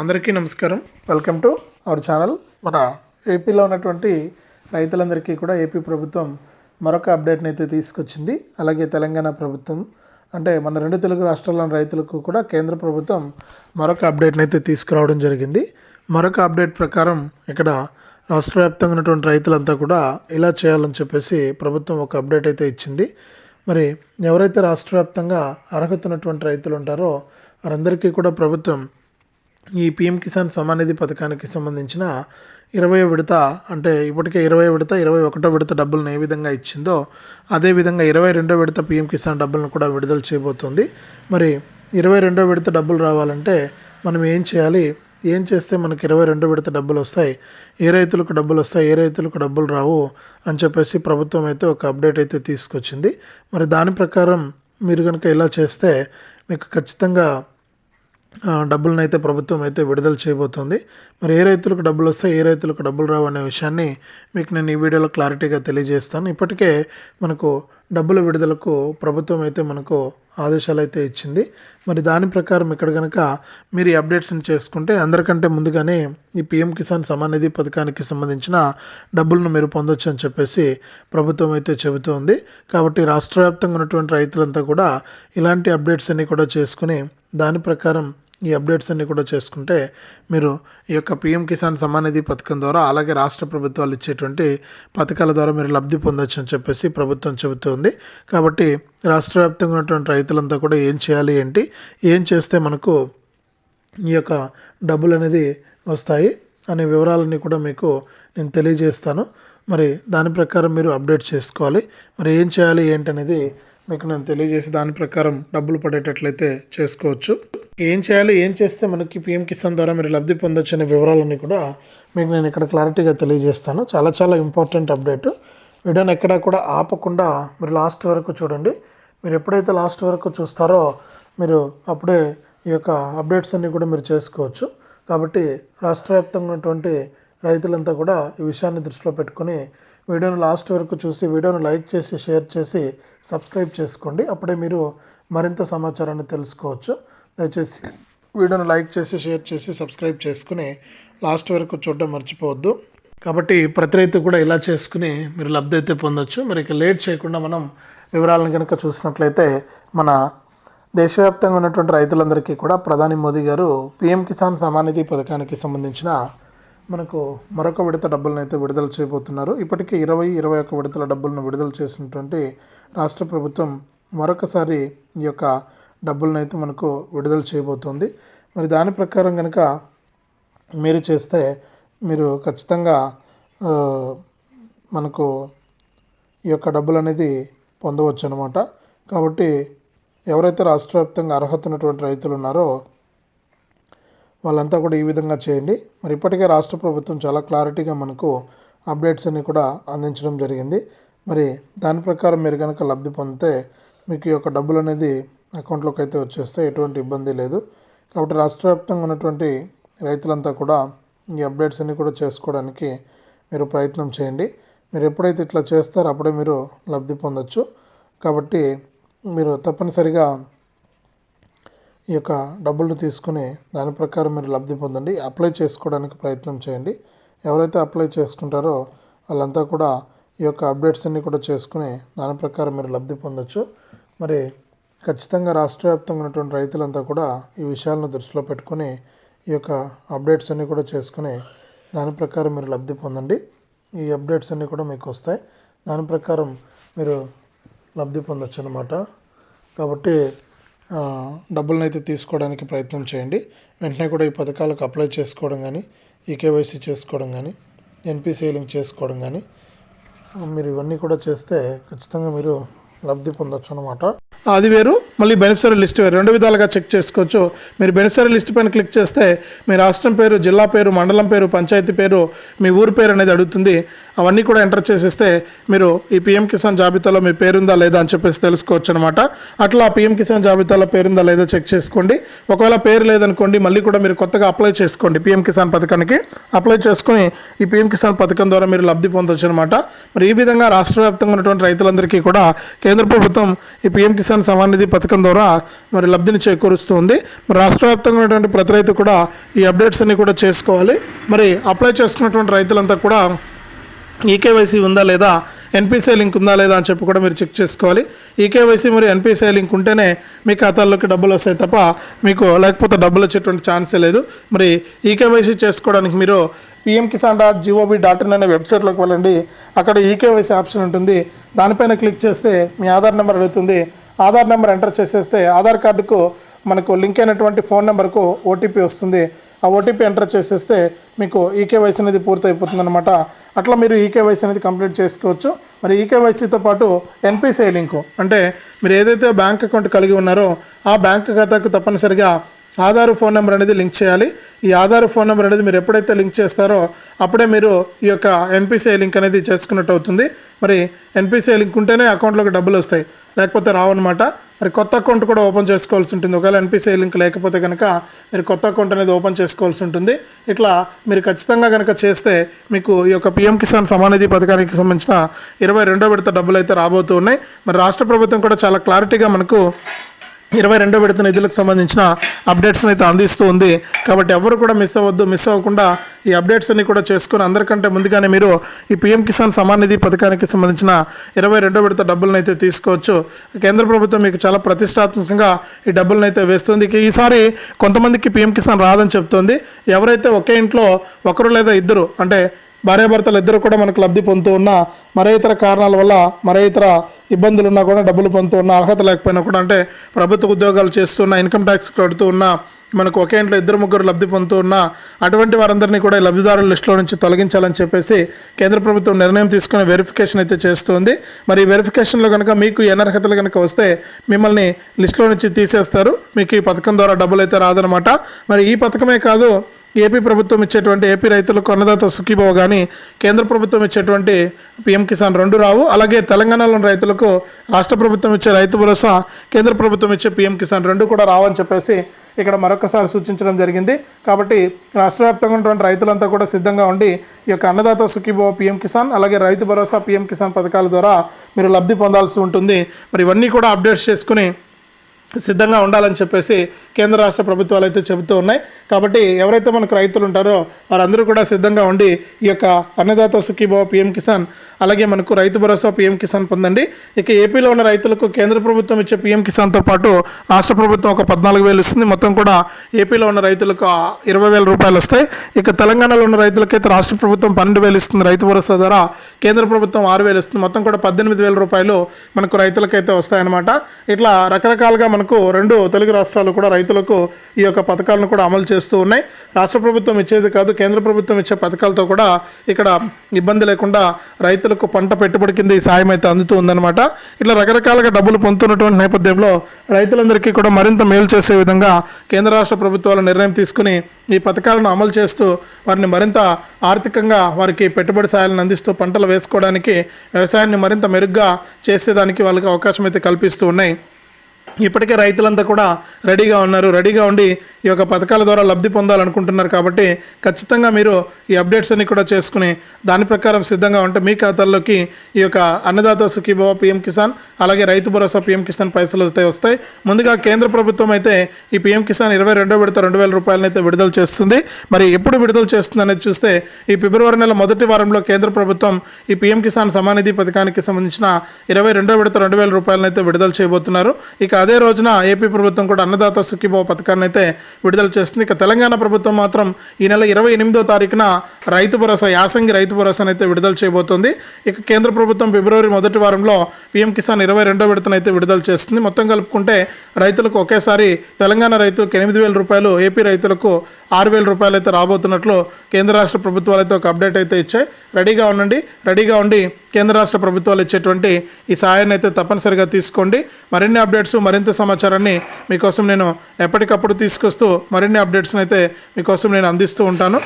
అందరికీ నమస్కారం. Welcome to our channel మన ఏపీలో ఉన్నటువంటి రైతులందరికీ కూడా ఏపీ ప్రభుత్వం మరొక అప్డేట్ని అయితే తీసుకొచ్చింది. అలాగే తెలంగాణ ప్రభుత్వం అంటే మన రెండు తెలుగు రాష్ట్రాల్లోని రైతులకు కూడా కేంద్ర ప్రభుత్వం మరొక అప్డేట్ని అయితే తీసుకురావడం జరిగింది. మరొక అప్డేట్ ప్రకారం ఇక్కడ రాష్ట్ర వ్యాప్తంగా ఉన్నటువంటి రైతులంతా కూడా ఇలా చేయాలని చెప్పేసి ప్రభుత్వం ఒక అప్డేట్ అయితే ఇచ్చింది. మరి ఎవరైతే రాష్ట్ర వ్యాప్తంగా అర్హత ఉన్నటువంటి రైతులు ఉంటారో వారందరికీ కూడా ప్రభుత్వం ఈ పిఎం కిసాన్ సమానిధి నిధి పథకానికి సంబంధించిన ఇరవై విడత అంటే ఇప్పటికే ఇరవై విడత ఇరవై ఒకటో విడత డబ్బులను ఏ విధంగా ఇచ్చిందో అదేవిధంగా ఇరవై రెండో విడత పిఎం కిసాన్ డబ్బులను కూడా విడుదల చేయబోతోంది. మరి ఇరవై రెండో విడత డబ్బులు రావాలంటే మనం ఏం చేయాలి? ఏం చేస్తే మనకి ఇరవై రెండో విడత డబ్బులు వస్తాయి? ఏ రైతులకు డబ్బులు వస్తాయి? ఏ రైతులకు డబ్బులు రావు? అని చెప్పేసి ప్రభుత్వం అయితే ఒక అప్డేట్ అయితే తీసుకొచ్చింది. మరి దాని ప్రకారం మీరు కనుక ఇలా చేస్తే మీకు ఖచ్చితంగా డబ్బులను అయితే ప్రభుత్వం అయితే విడుదల చేయబోతోంది. మరి ఏ రైతులకు డబ్బులు వస్తాయి ఏ రైతులకు డబ్బులు రావు అనే విషయాన్ని మీకు నేను ఈ వీడియోలో క్లారిటీగా తెలియజేస్తాను. ఇప్పటికే మనకు డబ్బుల విడుదలకు ప్రభుత్వం అయితే మనకు ఆదేశాలు అయితే ఇచ్చింది. మరి దాని ప్రకారం ఇక్కడ కనుక మీరు ఈ అప్డేట్స్ని చేసుకుంటే అందరికంటే ముందుగానే ఈ పిఎం కిసాన్ సమాన్ నిధి పథకానికి సంబంధించిన డబ్బులను మీరు పొందొచ్చు అని చెప్పేసి ప్రభుత్వం అయితే చెబుతోంది. కాబట్టి రాష్ట్ర వ్యాప్తంగా ఉన్నటువంటి రైతులంతా కూడా ఇలాంటి అప్డేట్స్ అన్నీ కూడా చేసుకుని దాని ప్రకారం ఈ అప్డేట్స్ అన్నీ కూడా చేసుకుంటే మీరు ఈ యొక్క పిఎం కిసాన్ సమ్మాన్ నిధి పథకం ద్వారా అలాగే రాష్ట్ర ప్రభుత్వాలు ఇచ్చేటువంటి పథకాల ద్వారా మీరు లబ్ధి పొందొచ్చు అని చెప్పేసి ప్రభుత్వం చెబుతోంది. కాబట్టి రాష్ట్ర వ్యాప్తంగా ఉన్నటువంటి రైతులంతా కూడా ఏం చేయాలి ఏంటి ఏం చేస్తే మనకు ఈ యొక్క డబ్బులు అనేది వస్తాయి అనే వివరాలన్నీ కూడా మీకు నేను తెలియజేస్తాను. మరి దాని ప్రకారం మీరు అప్డేట్ చేసుకోవాలి. మరి ఏం చేయాలి ఏంటనేది మీకు నేను తెలియజేసి దాని ప్రకారం డబ్బులు పడేటట్లయితే చేసుకోవచ్చు. ఏం చేయాలి ఏం చేస్తే మనకి పిఎం కిసాన్ ద్వారా మీరు లబ్ధి పొందొచ్చు అనే వివరాలన్నీ కూడా మీకు నేను ఇక్కడ క్లారిటీగా తెలియజేస్తాను. చాలా చాలా ఇంపార్టెంట్ అప్డేట్. వీడియోని ఎక్కడా కూడా ఆపకుండా మీరు లాస్ట్ వరకు చూడండి. మీరు ఎప్పుడైతే లాస్ట్ వరకు చూస్తారో మీరు అప్పుడే ఈ యొక్క అప్డేట్స్ అన్నీ కూడా మీరు చేసుకోవచ్చు. కాబట్టి రాష్ట్ర వ్యాప్తంగా ఉన్నటువంటి రైతులంతా కూడా ఈ విషయాన్ని దృష్టిలో పెట్టుకొని వీడియోను లాస్ట్ వరకు చూసి వీడియోను లైక్ చేసి షేర్ చేసి సబ్స్క్రైబ్ చేసుకోండి. అప్పుడే మీరు మరింత సమాచారాన్ని తెలుసుకోవచ్చు. దయచేసి వీడియోను లైక్ చేసి షేర్ చేసి సబ్స్క్రైబ్ చేసుకుని లాస్ట్ వరకు చూడడం మర్చిపోవద్దు. కాబట్టి ప్రతి రైతు కూడా ఇలా చేసుకుని మీరు లబ్ధి అయితే పొందొచ్చు. మరి ఇక లేట్ చేయకుండా మనం వివరాలను కనుక చూసినట్లయితే మన దేశవ్యాప్తంగా ఉన్నటువంటి రైతులందరికీ కూడా ప్రధాని మోదీ గారు పీఎం కిసాన్ సమానిధి పథకానికి సంబంధించిన మనకు మరొక విడత డబ్బులను అయితే విడుదల చేయబోతున్నారు. ఇప్పటికే ఇరవై ఇరవై ఒక్క విడతల డబ్బులను విడుదల చేసినటువంటి రాష్ట్ర ప్రభుత్వం మరొకసారి ఈ యొక్క డబ్బులను అయితే మనకు విడుదల చేయబోతోంది. మరి దాని ప్రకారం కనుక మీరు చేస్తే మీరు ఖచ్చితంగా మనకు ఈ యొక్క డబ్బులు అనేది పొందవచ్చు అనమాట కాబట్టి ఎవరైతే రాష్ట్ర వ్యాప్తంగా అర్హత ఉన్నటువంటి రైతులు ఉన్నారో వాళ్ళంతా కూడా ఈ విధంగా చేయండి. మరి ఇప్పటికే రాష్ట్ర ప్రభుత్వం చాలా క్లారిటీగా మనకు అప్డేట్స్ అన్ని కూడా అందించడం జరిగింది. మరి దాని ప్రకారం మీరు కనుక లబ్ధి పొందితే మీకు ఈ యొక్క డబ్బులు అనేది అకౌంట్లోకి అయితే వచ్చేస్తే ఎటువంటి ఇబ్బంది లేదు. కాబట్టి రాష్ట్ర వ్యాప్తంగా ఉన్నటువంటి రైతులంతా కూడా ఈ అప్డేట్స్ అన్ని కూడా చేసుకోవడానికి మీరు ప్రయత్నం చేయండి. మీరు ఎప్పుడైతే ఇట్లా చేస్తారో అప్పుడే మీరు లబ్ధి పొందొచ్చు. కాబట్టి మీరు తప్పనిసరిగా ఈ యొక్క డబ్బులు తీసుకుని దాని ప్రకారం మీరు లబ్ధి పొందండి. అప్లై చేసుకోవడానికి ప్రయత్నం చేయండి. ఎవరైతే అప్లై చేసుకుంటారో వాళ్ళంతా కూడా ఈ యొక్క అప్డేట్స్ అన్నీ కూడా చేసుకుని దాని ప్రకారం మీరు లబ్ధి పొందొచ్చు. మరి ఖచ్చితంగా రాష్ట్ర వ్యాప్తంగా ఉన్నటువంటి రైతులంతా కూడా ఈ విషయాలను దృష్టిలో పెట్టుకొని ఈ యొక్క అప్డేట్స్ అన్నీ కూడా చేసుకుని దాని ప్రకారం మీరు లబ్ధి పొందండి. ఈ అప్డేట్స్ అన్నీ కూడా మీకు వస్తాయి. దాని ప్రకారం మీరు లబ్ధి పొందొచ్చు అనమాట కాబట్టి డబ్బులను అయితే తీసుకోవడానికి ప్రయత్నం చేయండి. వెంటనే కూడా ఈ పథకాలకు అప్లై చేసుకోవడం కానీ ఈ కేవైసీ చేసుకోవడం కానీ ఎన్పిసి లింక్ చేసుకోవడం కానీ మీరు ఇవన్నీ కూడా చేస్తే ఖచ్చితంగా మీరు లబ్ధి పొందొచ్చు అనమాట అది వేరు మళ్ళీ బెనిఫిషరీ లిస్ట్ వేరు. రెండు విధాలుగా చెక్ చేసుకోవచ్చు. మీరు బెనిఫిషరీ లిస్ట్ పైన క్లిక్ చేస్తే మీ రాష్ట్రం పేరు జిల్లా పేరు మండలం పేరు పంచాయతీ పేరు మీ ఊరు పేరు అనేది అడుగుతుంది. అవన్నీ కూడా ఎంటర్ చేసేస్తే మీరు ఈ పిఎం కిసాన్ జాబితాలో మీ పేరుందా లేదా అని చెప్పేసి తెలుసుకోవచ్చు అనమాట అట్లా పిఎం కిసాన్ జాబితాలో పేరుందా లేదో చెక్ చేసుకోండి. ఒకవేళ పేరు లేదనుకోండి మళ్ళీ కూడా మీరు కొత్తగా అప్లై చేసుకోండి పిఎం కిసాన్ పథకానికి. అప్లై చేసుకుని ఈ పిఎం కిసాన్ పథకం ద్వారా మీరు లబ్ధి పొందొచ్చు అనమాట మరి ఈ విధంగా రాష్ట్ర వ్యాప్తంగా ఉన్నటువంటి రైతులందరికీ కూడా కేంద్ర కేంద్ర ప్రభుత్వం ఈ పీఎం కిసాన్ సమాన్ నిధి పథకం ద్వారా మరి లబ్ధిని చేకూరుస్తుంది. మరి రాష్ట్ర వ్యాప్తంగా ఉన్నటువంటి ప్రతి రైతు కూడా ఈ అప్డేట్స్ అన్ని కూడా చేసుకోవాలి. మరి అప్లై చేసుకున్నటువంటి రైతులంతా కూడా ఈకేవైసీ ఉందా లేదా ఎన్పిసిఐ లింక్ ఉందా లేదా అని చెప్పి కూడా మీరు చెక్ చేసుకోవాలి. ఈకేవైసీ మరియు ఎన్పిసిఐ లింక్ ఉంటేనే మీ ఖాతాల్లోకి డబ్బులు వస్తాయి తప్ప మీకు లేకపోతే డబ్బులు వచ్చేటువంటి ఛాన్సే లేదు. మరి ఈకేవైసీ చేసుకోవడానికి మీరు PM Kisan dot G O V dot in అనే వెబ్సైట్లోకి వెళ్ళండి. అక్కడ ఈకేవైసీ ఆప్షన్ ఉంటుంది. దానిపైన క్లిక్ చేస్తే మీ ఆధార్ నెంబర్ అడుగుతుంది ఆధార్ నెంబర్ ఎంటర్ చేసేస్తే ఆధార్ కార్డుకు మనకు లింక్ అయినటువంటి ఫోన్ నెంబర్కు ఓటీపీ వస్తుంది. ఆ ఓటీపీ ఎంటర్ చేసేస్తే మీకు ఈకేవైసీ అనేది పూర్తి అనమాట అట్లా మీరు ఈకేవైసీ అనేది కంప్లీట్ చేసుకోవచ్చు. మరి ఈకేవైసీతో పాటు ఎన్పిసిఐ లింకు. అంటే మీరు ఏదైతే బ్యాంక్ అకౌంట్ కలిగి ఉన్నారో ఆ బ్యాంక్ ఖాతాకు తప్పనిసరిగా ఆధార్ ఫోన్ నెంబర్ అనేది లింక్ చేయాలి. ఈ ఆధార్ ఫోన్ నెంబర్ అనేది మీరు ఎప్పుడైతే లింక్ చేస్తారో అప్పుడే మీరు ఈ యొక్క ఎన్పిసిఐ లింక్ అనేది చేసుకున్నట్టు అవుతుంది. మరి ఎన్పిసిఐ లింక్ ఉంటేనే అకౌంట్లోకి డబ్బులు వస్తాయి. లేకపోతే రావన్నమాట మరి కొత్త అకౌంట్ కూడా ఓపెన్ చేసుకోవాల్సి ఉంటుంది. ఒకవేళ ఎన్పిసిఐ లింక్ లేకపోతే కనుక మీరు కొత్త అకౌంట్ అనేది ఓపెన్ చేసుకోవాల్సి ఉంటుంది. ఇట్లా మీరు ఖచ్చితంగా కనుక చేస్తే మీకు ఈ యొక్క పిఎం కిసాన్ సమానిధి పథకానికి సంబంధించిన ఇరవై రెండో విడత డబ్బులు అయితే రాబోతూ ఉన్నాయి. మరి రాష్ట్ర ప్రభుత్వం కూడా చాలా క్లారిటీగా మనకు ఇరవై రెండో విడత నిధులకు సంబంధించిన అప్డేట్స్ని అయితే అందిస్తూ ఉంది. కాబట్టి ఎవరు కూడా మిస్ అవ్వద్దు మిస్ అవ్వకుండా ఈ అప్డేట్స్ అన్ని కూడా చేసుకుని అందరికంటే ముందుగానే మీరు ఈ పీఎం కిసాన్ సమాన్ నిధి పథకానికి సంబంధించిన ఇరవై రెండో విడత డబ్బులను అయితే తీసుకోవచ్చు. కేంద్ర ప్రభుత్వం మీకు చాలా ప్రతిష్టాత్మకంగా ఈ డబ్బులను అయితే వేస్తుంది. ఈసారి కొంతమందికి పీఎం కిసాన్ రాదని చెప్తోంది. ఎవరైతే ఒకే ఇంట్లో ఒకరు లేదా ఇద్దరు అంటే భార్యాభర్తలు ఇద్దరు కూడా మనకు లబ్ధి పొందుతూ ఉన్నా మరే ఇతర కారణాల వల్ల మరే ఇతర ఇబ్బందులు ఉన్నా కూడా డబ్బులు పొందుతూ ఉన్నా అర్హత లేకపోయినా కూడా అంటే ప్రభుత్వ ఉద్యోగాలు చేస్తున్న ఇన్కమ్ ట్యాక్స్ కడుతూ ఉన్నా మనకు ఒకే ఇంట్లో ఇద్దరు ముగ్గురు లబ్ధి పొందుతూ ఉన్న అటువంటి వారందరినీ కూడా ఈ లబ్ధిదారుల లిస్టులో నుంచి తొలగించాలని చెప్పేసి కేంద్ర ప్రభుత్వం నిర్ణయం తీసుకుని వెరిఫికేషన్ అయితే చేస్తుంది. మరి ఈ వెరిఫికేషన్లో కనుక మీకు ఈ అనర్హతలు కనుక వస్తే మిమ్మల్ని లిస్టులో నుంచి తీసేస్తారు. మీకు ఈ పథకం ద్వారా డబ్బులు అయితే రాదనమాట మరి ఈ పథకమే కాదు ఏపీ ప్రభుత్వం ఇచ్చేటువంటి ఏపీ రైతులకు అన్నదాత సుఖీభావ కానీ కేంద్ర ప్రభుత్వం ఇచ్చేటువంటి పిఎం కిసాన్ రెండు రావు అలాగే తెలంగాణలోని రైతులకు రాష్ట్ర ప్రభుత్వం ఇచ్చే రైతు భరోసా కేంద్ర ప్రభుత్వం ఇచ్చే పిఎం కిసాన్ రెండు కూడా రావని చెప్పేసి ఇక్కడ మరొకసారి సూచించడం జరిగింది. కాబట్టి రాష్ట్ర వ్యాప్తంగా ఉన్నటువంటి రైతులంతా కూడా సిద్ధంగా ఉండి ఈ యొక్క అన్నదాత సుఖీభవ పిఎం కిసాన్ అలాగే రైతు భరోసా పిఎం కిసాన్ పథకాల ద్వారా మీరు లబ్ధి పొందాల్సి ఉంటుంది. మరి ఇవన్నీ కూడా అప్డేట్స్ చేసుకుని సిద్ధంగా ఉండాలని చెప్పేసి కేంద్ర రాష్ట్ర ప్రభుత్వాలు అయితే చెబుతూ ఉన్నాయి. కాబట్టి ఎవరైతే మనకు రైతులు ఉంటారో వారందరూ కూడా సిద్ధంగా ఉండి ఈ యొక్క అన్నదాత సుఖీభావ పిఎం కిసాన్ అలాగే మనకు రైతు భరోసా పిఎం కిసాన్ పొందండి. ఇక ఏపీలో ఉన్న రైతులకు కేంద్ర ప్రభుత్వం ఇచ్చే పిఎం కిసాన్తో పాటు రాష్ట్ర ప్రభుత్వం ఒక పద్నాలుగు వేలు ఇస్తుంది. మొత్తం కూడా ఏపీలో ఉన్న రైతులకు ఇరవై వేల రూపాయలు వస్తాయి. ఇక తెలంగాణలో ఉన్న రైతులకైతే రాష్ట్ర ప్రభుత్వం పన్నెండు వేలు ఇస్తుంది. రైతు భరోసా ద్వారా కేంద్ర ప్రభుత్వం ఆరు వేలు ఇస్తుంది. మొత్తం కూడా పద్దెనిమిది వేల రూపాయలు మనకు రైతులకైతే వస్తాయన్నమాట. ఇట్లా రకరకాలుగా మనకు రెండు తెలుగు రాష్ట్రాలు కూడా రైతులకు ఈ యొక్క పథకాలను కూడా అమలు చేస్తూ ఉన్నాయి. రాష్ట్ర ప్రభుత్వం ఇచ్చేది కాదు కేంద్ర ప్రభుత్వం ఇచ్చే పథకాలతో కూడా ఇక్కడ ఇబ్బంది లేకుండా రైతులకు పంట పెట్టుబడి కింద ఈ సాయం అయితే అందుతూ ఉందన్నమాట. ఇట్లా రకరకాలుగా డబ్బులు పొందుతున్నటువంటి నేపథ్యంలో రైతులందరికీ కూడా మరింత మేలు చేసే విధంగా కేంద్ర రాష్ట్ర ప్రభుత్వాలు నిర్ణయం తీసుకుని ఈ పథకాలను అమలు చేస్తూ వారిని మరింత ఆర్థికంగా వారికి పెట్టుబడి సాయాలను అందిస్తూ పంటలు వేసుకోవడానికి వ్యవసాయాన్ని మరింత మెరుగ్గా చేసేదానికి వాళ్ళకి అవకాశం అయితే కల్పిస్తూ ఉన్నాయి. ఇప్పటికే రైతులంతా కూడా రెడీగా ఉన్నారు. రెడీగా ఉండి ఈ యొక్క పథకాల ద్వారా లబ్ధి పొందాలనుకుంటున్నారు కాబట్టి ఖచ్చితంగా మీరు ఈ అప్డేట్స్ అన్ని కూడా చేసుకుని దాని ప్రకారం సిద్ధంగా ఉంటే మీ ఖాతాల్లోకి ఈ యొక్క అన్నదాత సుఖీభవ పిఎం కిసాన్ అలాగే రైతు భరోసా పిఎం కిసాన్ పైసలు వస్తాయి వస్తాయి. ముందుగా కేంద్ర ప్రభుత్వం అయితే ఈ పిఎం కిసాన్ ఇరవై రెండో విడత రెండు వేల రూపాయలను అయితే విడుదల చేస్తుంది. మరి ఎప్పుడు విడుదల చేస్తుంది అనేది చూస్తే ఈ ఫిబ్రవరి నెల మొదటి వారంలో కేంద్ర ప్రభుత్వం ఈ పిఎం కిసాన్ సమానిధి పథకానికి సంబంధించిన ఇరవై రెండో విడత రెండు వేల రూపాయలను అయితే విడుదల చేయబోతున్నారు. ఇక అదే రోజున ఏపీ ప్రభుత్వం కూడా అన్నదాత సుఖీభావ పథకాన్ని అయితే విడుదల చేస్తుంది. ఇక తెలంగాణ ప్రభుత్వం మాత్రం ఈ నెల ఇరవై ఎనిమిదో తారీఖున రైతు భరోసా యాసంగి రైతు భరోసాను అయితే విడుదల చేయబోతోంది. ఇక కేంద్ర ప్రభుత్వం ఫిబ్రవరి మొదటి వారంలో పీఎం కిసాన్ ఇరవై రెండో విడతను అయితే విడుదల చేస్తుంది. మొత్తం కలుపుకుంటే రైతులకు ఒకేసారి తెలంగాణ రైతులకు ఎనిమిది వేల రూపాయలు ఏపీ రైతులకు ఆరు వేల రూపాయలు అయితే రాబోతున్నట్లు కేంద్ర రాష్ట్ర ప్రభుత్వాలు అయితే ఒక అప్డేట్ అయితే ఇచ్చాయి. రెడీగా ఉండండి. రెడీగా ఉండి కేంద్ర రాష్ట్ర ప్రభుత్వాలు ఇచ్చేటువంటి ఈ సహాయాన్ని అయితే తప్పనిసరిగా తీసుకోండి. మరిన్ని అప్డేట్స్ మరింత సమాచారాన్ని మీకోసం నేను ఎప్పటికప్పుడు తీసుకొస్తూ మరిన్ని అప్డేట్స్ని అయితే మీకోసం నేను అందిస్తూ ఉంటాను.